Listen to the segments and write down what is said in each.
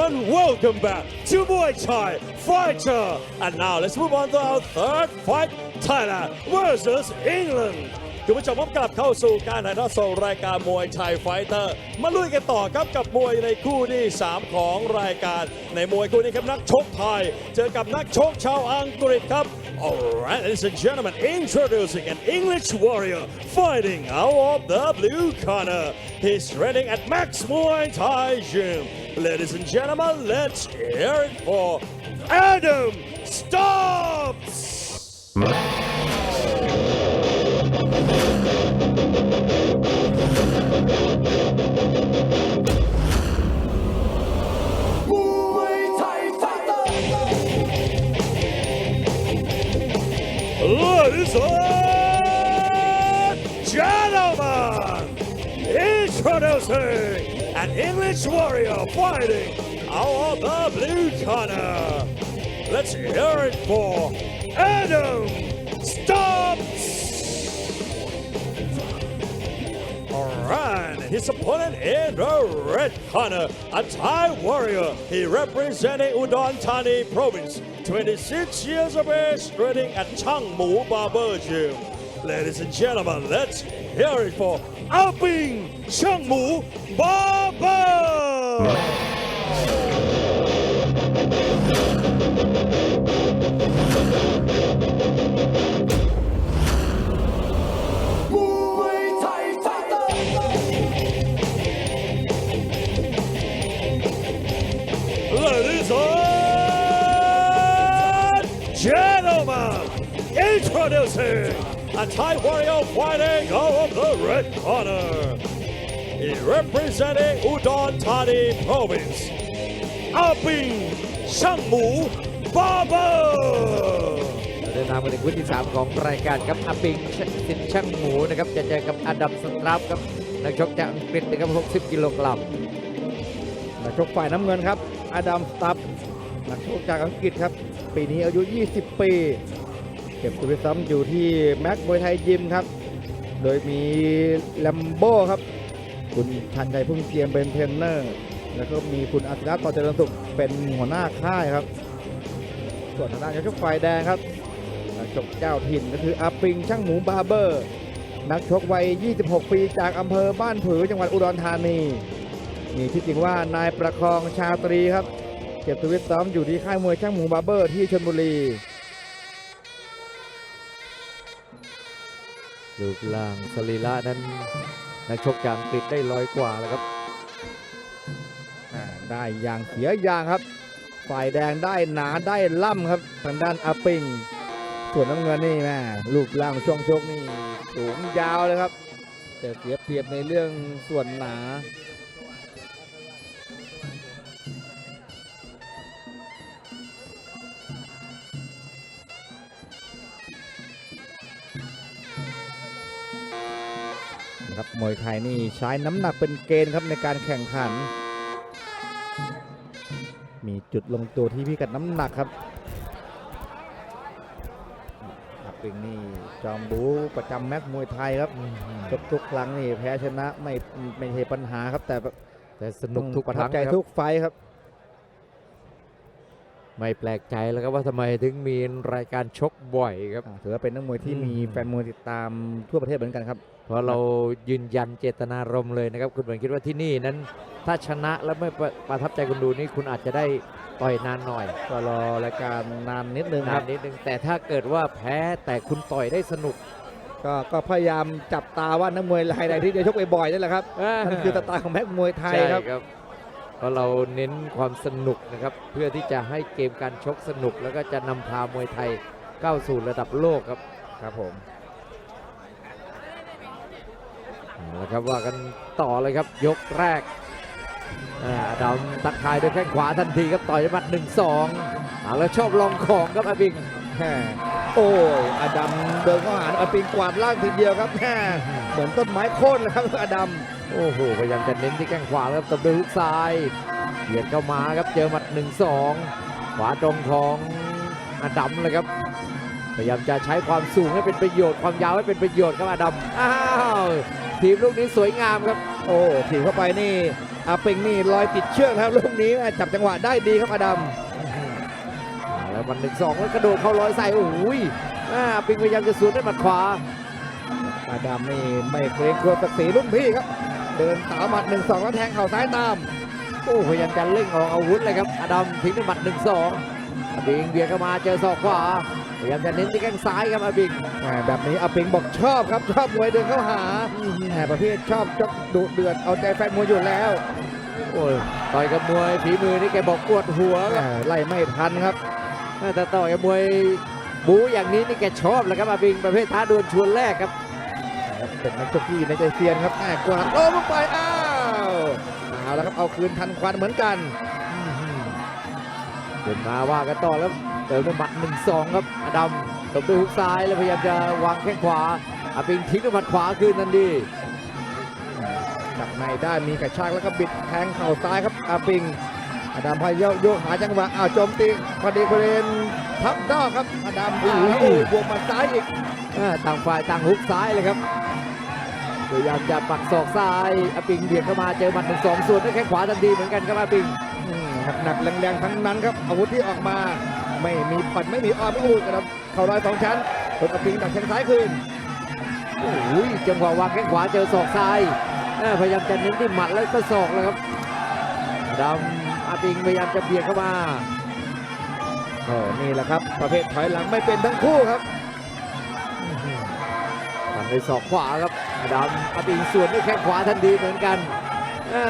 Gentlemen, welcome back to Muay Thai Fighter. And now let's move on to our third fight, Thailand versus England. คุณผู้ชมพบกลับเข้าสู่การถ่ายทอดสดรายการมวยไทยไฟเตอร์ มาลุยกันต่อครับกับมวยในคู่ที่ 3 ของรายการ ในมวยคู่นี้ครับนักชกไทย เจอกับนักชกชาวอังกฤษครับ Alright, ladies and gentlemen, introducing an English warrior fighting out of the blue corner. He's training at Max Muay Thai Gym. Ladies and gentlemen, let's hear it for Adam Stops! Ladies and gentlemen, introducing an English warrior fighting of the blue corner. Let's hear it for Adam Stops. Alright, his opponent in the red corner, a Thai warrior. He representing Udon Thani province, 26 years of age, training at Chang Mu Barber Gym. Ladies and gentlemen, let's hear it for Alping. Ladies and gentlemen, introducing a Thai warrior fighting out of the red corner. He representing Udon Thani province, Aping Shangmu Barber. เดินทางมาถึงคู่ที่ 3 ของรายการครับอาปิงสินช่างหมูนะครับจะเจอกับอดัมสตราฟครับนักชกจากอังกฤษนะครับ60 กิโลกรัมนักชกฝ่ายน้ำเงินครับอดัมสตับนักชกจากอังกฤษครับ ปีนี้อายุ 20 ปี เก็บตัวไปซ้ำอยู่ที่แม็กมวยไทยยิมครับ โดยมีแลมโบ้ครับ คุณชันชัยพึ่งเทียมเป็นเทรนเนอร์ แล้วก็มีคุณอาศิระต่อเจริญสุขเป็นหัวหน้าค่ายครับ ส่วนทางด้านนักชกฝ่ายแดงครับนักชกเจ้าถิ่นก็คืออาปิงช่างหมูบาร์เบอร์ นักชกวัย 26 ปีจากอำเภอบ้านผือจังหวัดอุดรธานีมีที่อจริงว่านายประคองชาตรีครับ เก็บตัวฟิตซ้อมอยู่ที่ค่ายมวยช่างหมูบาร์เบอร์ที่ชลบุรี รูปร่างสรีระนั้นนักชกจากอังกฤษได้ลอยกว่าแล้วครับ อ่าได้อย่างเสียอย่างครับ ฝ่ายแดงได้หนาได้ล่ำครับทางด้านอาปิงส่วนน้ำเงินนี่แม่รูปร่างช่วงชกนี่สูงยาวเลยครับ แต่เสียเปรียบในเรื่องส่วนหนา มวยไทยนี่ใช้น้ำหนักเป็นเกณฑ์ครับในการแข่งขัน มีจุดลงตัวที่พิกัดน้ำหนักครับอับปิงนี่จอมบูประจำแม็กมวยไทยครับทุกทุกๆครั้งนี่แพ้ชนะไม่ไม่ใช่ปัญหาครับ แต่แต่สนุกทุกประคทับรั้งใจครับทุกไฟท์ครับ ไม่แปลกใจแล้วครับว่าทำไมถึงมีรายการชกบ่อยครับอ่าถือว่าเป็นนักมวยที่อืมมีแฟนมวยติดตามทั่วประเทศเหมือนกันครับเพราะเรายืนยันเจตนารมณ์เลยนะครับ คุณเหมือนคิดว่าที่นี่นั้น ถ้าชนะแล้วไม่ประประทับใจคุณดูนี่คุณอาจจะได้ต่อยนานหน่อยก็รอรายการนานนิดนึงนาคนรับนิดนึงแต่ถ้าเกิดว่าแพ้แต่คุณต่อยได้สนุกก็ก็พยายามจับตาว่านักมวยรายใดที่จะชกบ่อยๆนั่นแหละครับนั่นคือสไตล์ของแม็กมวยไทยใช่ครับ ครับเพราะเราเน้นความสนุกนะครับ เพื่อที่จะให้เกมการชกสนุก แล้วก็จะนำพามวยไทยก้าวสู่ระดับโลกครับ ครับผม เอาละครับว่ากันต่อเลยครับยกแรกอ่าดำตักทายด้วยแข้งขวาทันทีครับต่อยด้วยหมัดหนึ่งสองเอาแล้วชอบลองของครับอาบิงแม่โอ้ยอดัมเดินเข้าหาอปิงกวาดล่างทีเดียวครับแม่เหมือนต้นไม้โค่นเลยครับอดัมโอ้โหพยายามจะเน้นที่แข้งขวาครับตบด้วยฮุกซ้ายเบียดเข้ามาครับเจอหมัดหนึ่งสองขวาตรงของอาดัมเลยครับพยายามจะใช้ความสูงให้เป็นประโยชน์ความยาวให้เป็นประโยชน์ครับอาดัมอ้าว ทีมลูกนี้สวยงามครับโโอ้ถีบเข้าไปนี่อาปิงนี่ลอยติดเชือกนะครับลูกนี้จับจังหวะได้ดีครับอดัมแล้วมันหนึ่งสองแล้วกระโดดเข้าร้อยใส่โอ้โหยอ่าปิงพยายามจะสวนด้วยหมัดขวาอาดัมนี่ไม่เกรงกลัวศักดิ์ศรีรุ่นพี่ครับ เดินสาวหมัดหนึ่งสองแล้วแทงเข่าซ้ายตามโอ้พยายามจะเล่งออกอาวุธเลยครับอดัมทิ้งด้วยหมัดหนึ่งสอง อาบิงเบียดเข้ามาเจอศอกขวาพยายามจะเน้นที่แข้งซ้ายครับอาบิงแหม่แบบนี้อาปิงบอกชอบครับชอบมวยเดินเข้าหาแหมประเภทชอบจกดุเดือดเอาใจแฟนมวยอยู่แล้วโอ้ยต่อยกับมวยฝีมือนี่แกบอกปวดหัวแหครับม่ไล่ไม่ทันครับแต่ต่อยกับมวยบู๊อย่างนี้นี่แกชอบแหล้วครับอาบิงประเภทท้าดวลชวนแรกครับเป็นนักชกที่ในใจเซียนครับแหม่กวาดโอ้ลงไปอ้าวเอาแล้วครับเอาคืนทันควันเหมือนกัน เดินมาว่ากันต่อแล้วเติมด้วยหมัดหนึ่งสองครับอดัมตบด้วยฮุกซ้ายแล้วพยายามจะวางแข้งขวาอาบิงทิ้งด้วยหมัดขวาคืนทันทีจับในได้มีกระชากแล้วก็บิดแทงเข่าซ้ายครับอาปิงอาดามพยายามโยกหาจังหวะอ้าวโจมตีพอดีบริเวณทับนอกครับอาดามอ้าวแล้วโอ้ยบวกหมาซ้ายอีกอ่าต่างฝ่ายต่างฮุกซ้ายเลยครับพยายามจะปักศอกซ้ายอาปิงเบียดเข้ามาเจอหมัดหนึ่งสองส่วนด้วยแข้งขวาทันทีเหมือนกันครับอาปิงอืม หนักๆแรงๆทั้งนั้นครับอาวุธที่ออกมาไม่มีปัดไม่มีอ้อมไม่อูดครับเข่าลอยสองชั้นคนอาปิงดักแข้งซ้ายคืนโอ้ยจังหวะวางแข้งขวาเจอศอกซ้ายอ่าพยายามจะเน้นที่หมัดแล้วก็ศอกเลยครับอดัมอาปิงพยายามจะเบียดเข้ามาโอ้นี่แหละครับ ประเภทถอยหลังไม่เป็นทั้งคู่ครับฟันด้วยศอกขวาครับอดัมอาปิงสวนด้วยแข้งขวาทันทีเหมือนกัน อ่า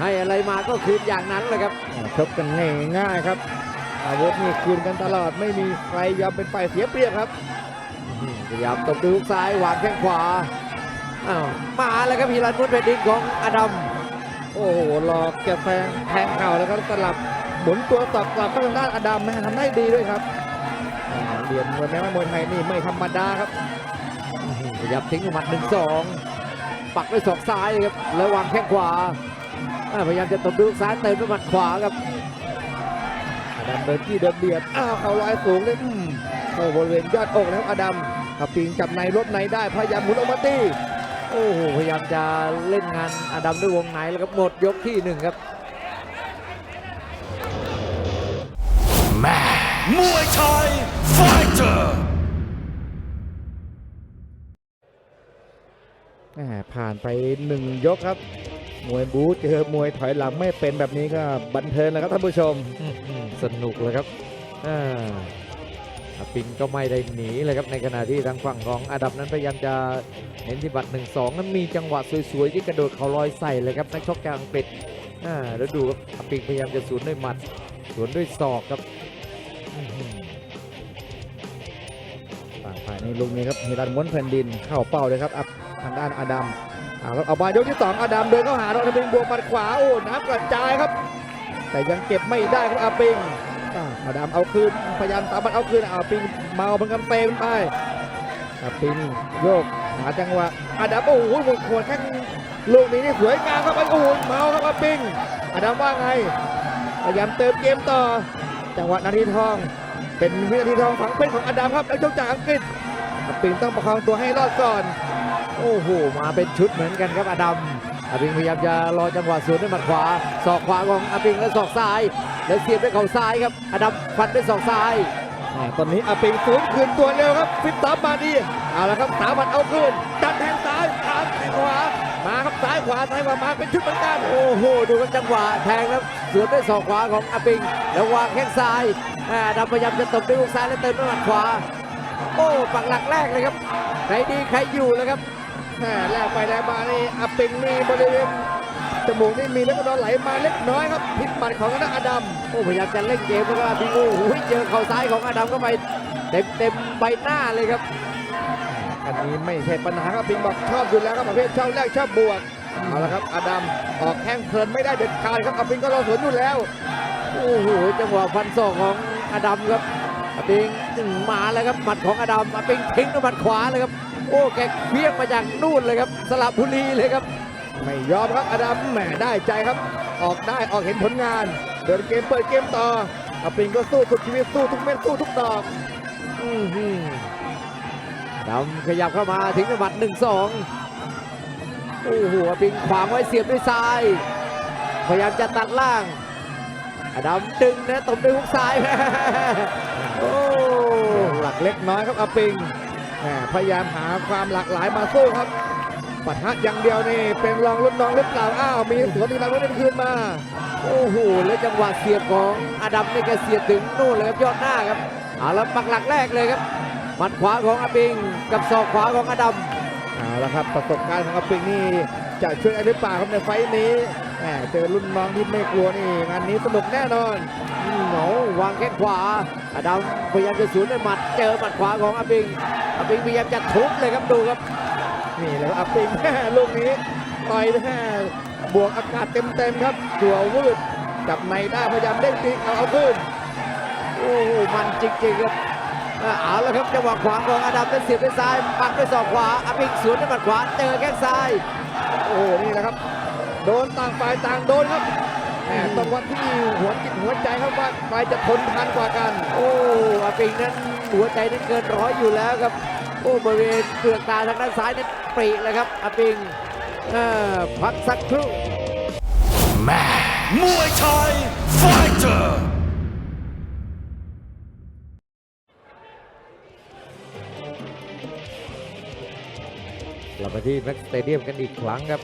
ให้อะไรมาก็คืนอย่างนั้นเลยครับชกกันง่ายๆครับ อาวุธนี่คืนกันตลอดไม่มีใครยอมเป็นฝ่ายเสียเปรียบครับพยายามตบด้วยฮุกซ้ายวางแข้งขวาอ้าวมาแล้วครับฮีรันมุนแผ่นดินของอดัมโอ้โหหลอกจะแทงแทงเข่าแล้วก็สลับหมุนตัวตอกกลับเข้าทางด้านอดัมแม่ทำได้ดีด้วยครับอ่าเหรียญมวยแม่มวยไทยนี่ไม่ธรรมดาครับพยายามทิ้งด้วยหมัดหนึ่งสอง ปักด้วยศอกซ้ายเลยครับแล้ววางแข้งขวาอ่าพยายามจะตบด้วยฮุกซ้ายเติมด้วยหมัดขวาครับอดัมเดินที่เดินเบียดอ้าวเข่าลอยสูงเลยอืมโอ้บริเวณยอดอกแล้วอดัมขับปิงจับในรถในได้พยายามหมุนออกมาตีโอ้โหพยายามจะเล่นงานอดัมด้วยวงในแล้วครับหมดยกที่หนึ่งครับ Muay Thai Fighter แหม ผ่านไปหนึ่งยกครับ มวยบู๊เจอมวยถอยหลังไม่เป็นแบบนี้ก็บันเทิงนะครับท่านผู้ชมสนุกเลยครับอ่าอาปิงก็ไม่ได้หนีเลยครับในขณะที่ทางฝั่งของอาดัมนั้นพยายามจะเน้นที่บัตรหนึ่งสองนั้นมีจังหวะสวยๆ ที่กระโดดเขาลอยใส่เลยครับนักชกจากอังกฤษอ่าแล้วดูครับอาปิงพยายามจะสวนด้วยหมัดสวนด้วยศอกครับอื้อหือต่างฝ่ายในลูกนี้ครับฮิรันม้วนแผ่นดินเข้าเป้าเลยครับอัพ ทางด้านอาดัมเอาครับอามายกที่สองอาดัมเดินเข้าหาเราทำเป็นบวกหมัดขวาโอ้น้ำกระจายครับ แต่ยังเก็บไม่ได้ครับอาปิงอาอาดัมเอาคืนพยายามตามมันเอาคืนอาปิงเมาเป็นกำเตมไปอาปิงโยกหาจังหวะอาดัมโอ้โหหมดขวดแข้งลูกนี้นี่สวยงามครับโอ้โหเมาครับอาปิงอาดัมว่าไงพยายามเติมเกมต่อ จังหวะนาทีทอง เป็นวินาทีทองฝังเป็นของอดัมครับนักชกจากอังกฤษอาปิงต้องประคองตัวให้รอดก่อน โอ้โห มาเป็นชุดเหมือนกันครับอาดัมอาปิงพยายามจะรอจังหวะสวนด้วยหมัดขวาศอกขวาของอาปิงแล้วศอกซ้าย แล้วเสียบด้วยเข่าซ้ายครับอาดัมฟันด้วยศอกซ้ายอ่าตอนนี้อาปิงฟื้นคืนตัวเร็วครับฟิตซ้อมมาดีเอาละครับสามวันเอาคืนจัดแทงซ้ายตามแทงขวามาครับซ้ายขวาซ้ายขวามาเป็นชุดเหมือนกันโอ้โหดูครับจังหวะแทงแล้วสวนด้วยศอกขวาของอาปิง แล้ววางแข้งซ้ายอ่าดำพยายามจะตบด้วยฮุกซ้ายแล้วเติมด้วยหมัดขวา โอ้ปักหลักแรกเลยครับใครดีใครอยู่แล้วครับ แหมแลกไปแลกมานี่อาปิงนี่บริเวณจมูกนี่มีเลือดกระดอนไหลมาเล็กน้อยครับพิษบัตของนักอดัมโอ้พยายามจะเล่นเกมแล้วก็อาปิงโอ้โหเจอเข่าซ้ายของอดัมเข้าไปเต็มเต็มใบหน้าเลยครับ อันนี้ไม่ใช่ปัญหาครับอาปิงบอกชอบอยู่แล้วครับประเภทชอบแรกชอบบวกเอาละครับอดัมออกแข้งเพลินไม่ได้เด็ดขาดครับอาปิงก็รอสวนอยู่แล้วโอ้โหจังหวะฟันศอกของอดัมครับอาปิงมาแล้วครับหมัดของอดัมอาปิงทิ้งด้วยหมัดขวาเลยครับ โอ้แกเพี้ยงมาจากนู่นเลยครับ สลับบุรีเลยครับ ไม่ยอมครับอดัมแหมได้ใจครับ ออกได้ออกเห็นผลงาน เดินเกมเปิดเกมต่ออาปิงก็สู้สุดชีวิตสู้ทุกเม็ดสู้ทุกดอกอื้อหือดำขยับเข้ามาถึงจังหวัดหนึ่งสองโอ้โหอาปิงขวางไว้เสียบด้วยซ้าย พยายามจะตัดล่างอดัมดึงนะตบด้วยฮุกซ้ายโอ้หลักเล็กน้อยครับอาปิงแหม พยายามหาความหลากหลายมาสู้ครับปะทะอย่างเดียวนี่เป็นรองรุ่นน้องหรือเปล่าอ้าวมีสวนอีกแล้วรุ่นคืนมา โอ้โหแล้วจังหวะเสียบของอดัมนี่แกเสียบถึงนู่นเลยครับยอดหน้าครับเอาแล้วปักหลักแรกเลยครับหมัดขวาของอาปิง กับศอกขวาของอดัมเอาละครับประสบการณ์ของอาปิงนี่จะช่วยอะไรหรือเปล่าครับในไฟต์นี้แหมเจอรุ่นน้องที่ไม่กลัวนี่งานนี้สนุกแน่นอนอืมโอ้วางแข้งขวาอดัมพยายามจะสวนด้วยหมัดเจอหมัดขวาของอาปิง อาปิงพยายามจะทุบเลยครับดูครับ นี่เลยครับอาปิงแม่ลูกนี้ต่อยแม่บวกอากาศเต็มๆครับตัววืดจับในได้พยายามเด้งตีเอาเอาขึ้นโอ้โหมันจริงๆครับเอาแล้วครับจังหวะขวางของอดัมเป็นเสียบด้วยซ้ายปักด้วยศอกขวาอาปิงสวนด้วยหมัดขวาเจอแข้งซ้าย โอ้โหนี่แหละครับ โดนต่างฝ่ายต่างโดนครับแหมต้องวัดที่หัวจิตหัวใจครับว่าใครจะทนทานกว่ากัน โอ้อาปิงนั้น หัวใจนั้นเกินร้อยอยู่แล้วครับโอ้บริเวณเปลือกตาทางด้านซ้ายนั้นปรีเลยครับอาปิงเอ่อพักสักครู่มวยไทยไฟเตอร์เราไปที่แม็กสเตเดียมกันอีกครั้งครับ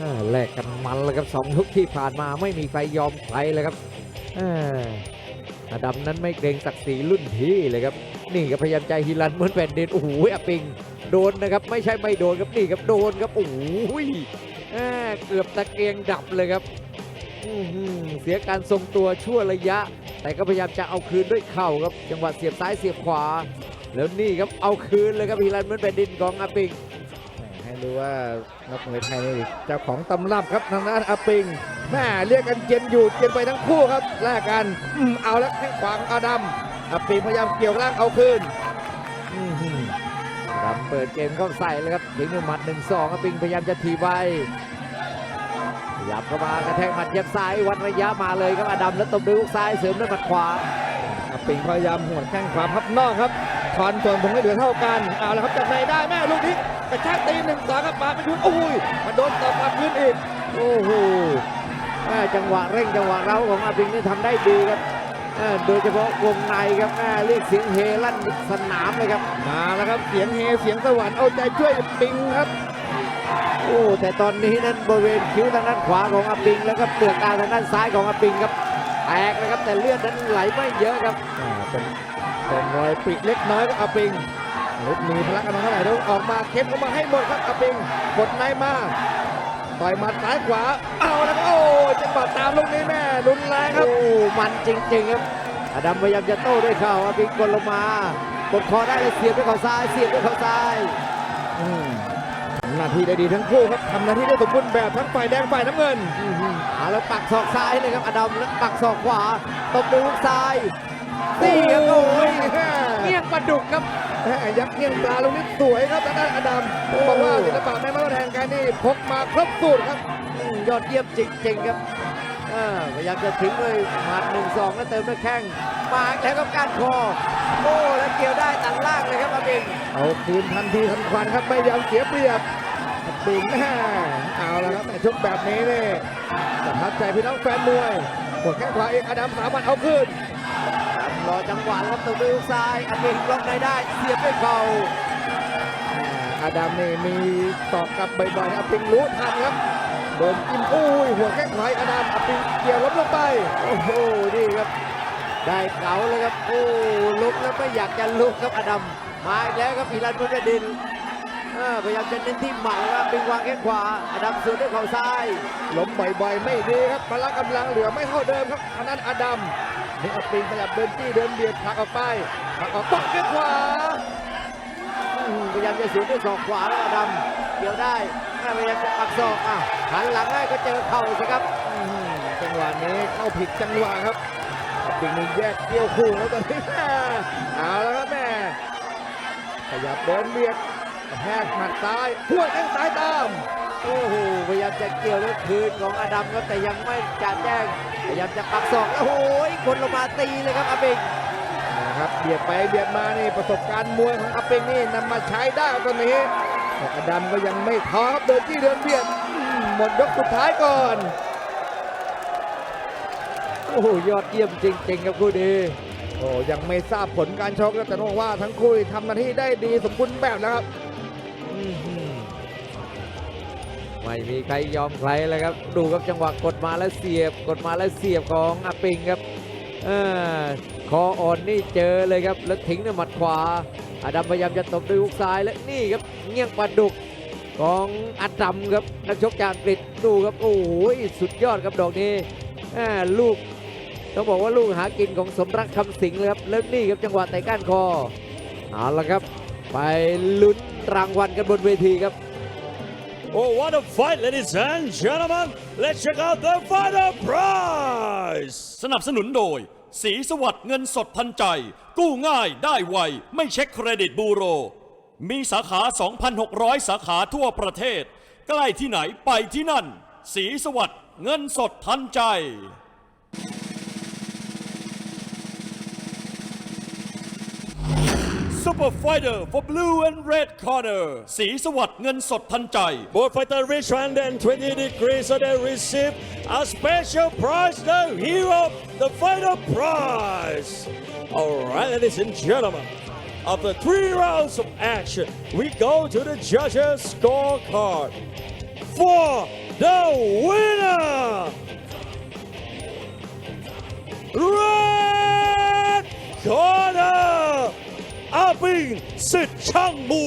อ่าแลกกันมันแล้วครับสองยกที่ผ่านมาไม่มีใครยอมใครเลยครับ อาดัมนั้นไม่เกรงศักดิ์ศรีรุ่นพี่เลยครับ นี่ครับพยายามใจฮิลันเหมือนแผ่นดินโอ้โหอาปิง โดนนะครับ ไม่ใช่ไม่โดนครับนี่ครับโดนครับโอ้โหเกือบตะเกียงดับเลยครับเสียการทรงตัวชั่วระยะ แต่ก็พยายามจะเอาคืนด้วยเข่าครับจังหวะเสียบซ้ายเสียบขวา แล้วนี่ครับเอาคืนเลยครับฮิลันเหมือนแผ่นดินของอาปิง ให้รู้ว่านักมวยไทยเจ้าของตำรับครับทางด้านอาปิงแม่เรียกกันเจียนอยู่เจียนไปทั้งคู่ครับแลกกันอืมเอาแล้วแข้งขวาองอาดัมอาปิงพยายามเกี่ยวล่างเอาคืนอื้อหือดำเปิดเกมเข้าใส่เลยครับถึงหมัดหนึ่งสองครับปิงพยายามจะทีบไปขยับเข้ามากระแทกหมัดเย็บซ้ายวัดระยะมาเลยครับอาดัมแล้วตบด้วยฮุกซ้ายเสริมด้วยหมัดขวาอาปิงพยายามหัวแข้งขวาพับนอกครับ ถอนส่วนผมให้เหลือเท่ากันเอาละครับจับในได้แม่ลูกนี้กระชากตีหนึ่งสองครับมาเป็นชุดโอ้ยมาโดนตบกลับคืนอีกโอ้โหแม่จังหวะเร่งจังหวะเร้าของอาปิงนี่ทำได้ดีครับแม่โดยเฉพาะวงในครับแม่เรียกเสียงเฮลั่นสนามเลยครับมาแล้วครับเสียงเฮเสียงสวรรค์เอาใจช่วยอาปิงครับโอ้แต่ตอนนี้นั้นบริเวณคิ้วทางด้านขวาของอาปิง แล้วก็เปลือกตาทางด้านซ้ายของอาปิงครับแตกเลยครับแต่เลือดนั้นไหลไม่เยอะครับอ่าเป็น เป็นรอยปริเล็กน้อยครับอาปิงรถมีพละกำลังเท่าไหร่ต้องออกมาเข็มออกมาให้หมดครับอาปิงกดในมาต่อยหมัดซ้ายขวาเอาแล้วครับโอ้จังหวะตามลูกนี้แม่รุนแรงครับโอ้มันจริง ๆ ครับอดัมพยายามจะโต้ด้วยเข่าอาปิงกดลงมากดคอได้เลยเสียบด้วยเข่าซ้ายเสียบด้วยเข่าซ้ายอืมทำหน้าที่ได้ดีทั้งคู่ครับทำหน้าที่ได้สมบูรณ์แบบทั้งฝ่ายแดงฝ่ายน้ำเงินอื้อหือเอาแล้วปักศอกซ้ายเลยครับอดัมแล้วปักศอกขวาตบด้วยฮุกซ้าย นี่ครับโอ้ยแม่เงี้ยงปลาดุกครับแม่ยักษ์เงี้ยงปลาลูกนี้สวยครับทางด้านอดัมบอกว่าศิลปะแม่ไม้แทนกันนี่พกมาครบสูตรครับอืมยอดเยี่ยมจริงๆครับเออพยายามจะถึงเลยหมัดหนึ่งสองแล้วเติมด้วยแข้งมาอีกแล้วครับการคอโอ้แล้วเกี่ยวได้ตัดล่างเลยครับอาปิงเอาคืนทันทีทันควันครับไม่ยอมเสียเปรียบปิงแม่เอาละครับแม่ชกแบบนี้นี่ประทับใจพี่น้องแฟนมวยกดแข้งขวาเองอดัมสามารถเอาคืน รอจังหวะแล้วตบด้วยฮุกซ้ายอาปิงล็อกในได้เสียบด้วยเข่าอาดัมนี่มีตอกกลับบ่อยๆครับปิงรู้ทันครับโดนจิ้มอุ้ยหัวแข้งขวาอาดัมอปิงเกี่ยวล้มลงไปโอ้โหนี่ครับ ได้เก๋าเลยครับโอ้ลุกแล้วไม่อยากจะลุกครับอดัมมาอีกแล้วครับพีรันพุทธดินเออพยายามจะเน้นที่หมัดแล้วครับปิงวางแข้งขวาอดัมสวนด้วยเข่าซ้ายล้มบ่อยๆ ไม่ดีครับพละกำลังเหลือไม่เท่าเดิมครับทางนั้นอาดัม เนี่อปิงขยับเดินจี้เดินเบียดผลักออกไปผลักออกปักแข้งขวาพยายามจะสวนด้วยศอกขวาแล้วดัมเกี่ยวได้พยายามจะปักศอกอะหันหลังให้ก็เจอเข่าสิครับจังหวะนี้เข้าผิดจังหวะครับปิงนี่แยกเกี่ยวคู่แล้วตอนนี้เอาแล้วครับแม่ขยับเดินเบียดแหกหมัดซ้ายพวดแข้งซ้ายตาม โอ้โหพยายามจะเกี่ยวแล้วคืนของอดัมครับแต่ยังไม่จัดแจ้งพยายามจะปักศอกโอ้โหคนลงมาตีเลยครับอาปิงอนะครับเบียดไปเบียดมานี่ประสบการณ์มวยของอาเป็งนี่นำมาใช้ได้ครับตอนนี้แต่อดัมก็ยังไม่ท้อครับเดินที่เดินเบียดอืมหมดยกสุดท้ายก่อนโอ้โหยอดเยี่ยมจริง ๆ ครับคู่นี้โอ้ยังไม่ทราบผลการชกครับแต่ต้องบอกว่าทั้งคู่ทำหน้าที่ได้ดีสมบูรณ์แบบแล้วครับ ไม่มีใครยอมใครเลยครับ ดูครับจังหวะกดมาแล้วเสียบ กดมาแล้วเสียบของอาปิงครับอคออ่อนนี่เจอเลยครับ แล้วทิ้งด้วยหมัดขวาอาดัมพยายามจะตบด้วยฮุกซ้ายและนี่ครับเงี้ยงปลาดุกของอาดัมครับนักชกจากอังกฤษดูครับโอ้โหสุดยอดครับดอกนี้ลูกต้องบอกว่าลูกหากินของสมรักคำสิงเลยครับแล้วนี่ครับจังหวะเตะก้านคอเอาละครับ ไปลุ้นรางวัลกันบนเวทีครับ Oh, what a fight, ladies and gentlemen. Let's check out the final prize. สนับสนุนโดย สีสวัสด์เงินสดทันใจ กู้ง่ายได้ไว ไม่เช็คเครดิตบูโร มีสาขา 2,600 สาขาทั่วประเทศ ใกล้ที่ไหนไปที่นั่น สีสวัสด์เงินสดทันใจ Super Fighter for blue and red corner สีสวัสดิ์เงินสดทันใจ Both fighter reach 120 degrees, so they receive a special prize, the hero, the final prize. All right, ladies and gentlemen, after three rounds of action, we go to the judges' scorecard for the winner. Red corner, อาปิงสิทธิ์ช่างหมู